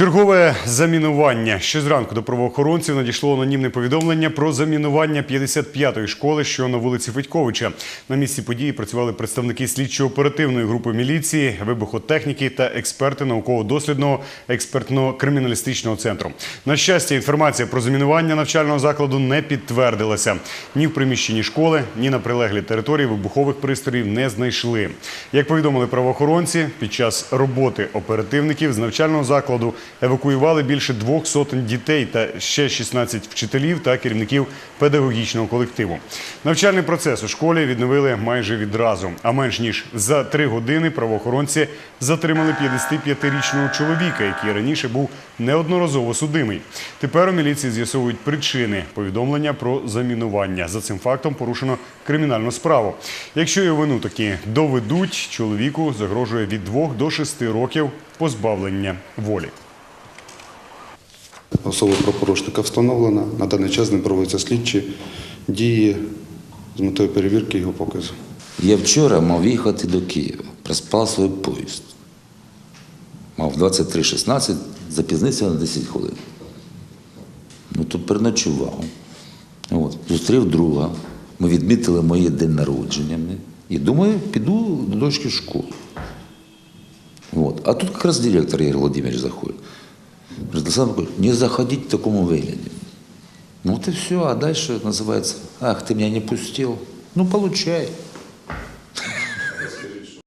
Чергове замінування. Ще зранку до правоохоронців надійшло анонімне повідомлення про замінування 55-ї школи, що на вулиці Федьковича. На місці події працювали представники слідчо-оперативної групи міліції, вибухотехніки та експерти науково-дослідного експертно-криміналістичного центру. На щастя, інформація про замінування навчального закладу не підтвердилася. Ні в приміщенні школи, ні на прилеглій території вибухових пристроїв не знайшли. Як повідомили правоохоронці, під час роботи оперативників з навчального закладу евакуювали більше двох сотень дітей та ще 16 вчителів та керівників педагогічного колективу. Навчальний процес у школі відновили майже відразу. А менш ніж за три години правоохоронці затримали 55-річного чоловіка, який раніше був неодноразово судимий. Тепер у міліції з'ясовують причини повідомлення про замінування. За цим фактом порушено кримінальну справу. Якщо його вину таки доведуть, чоловіку загрожує від 2 до 6 років позбавлення волі. Особа правопорушника встановлена. На даний час з ним проводяться слідчі дії з метою перевірки його показу. Я вчора мав їхати до Києва, проспав свій поїзд. Мав 23.16, запізнився на 10 хвилин. Ну, то переночував. От, зустрів друга. Ми відмітили моє день народження. І думаю, піду до дочки в школу. Вот. А тут как раз директор Игорь Владимирович заходит Говорит, Александр Николаевич, не заходить в такому выгляде. Ну вот и все, а дальше называется, ах, ты меня не пустил. Ну, получай.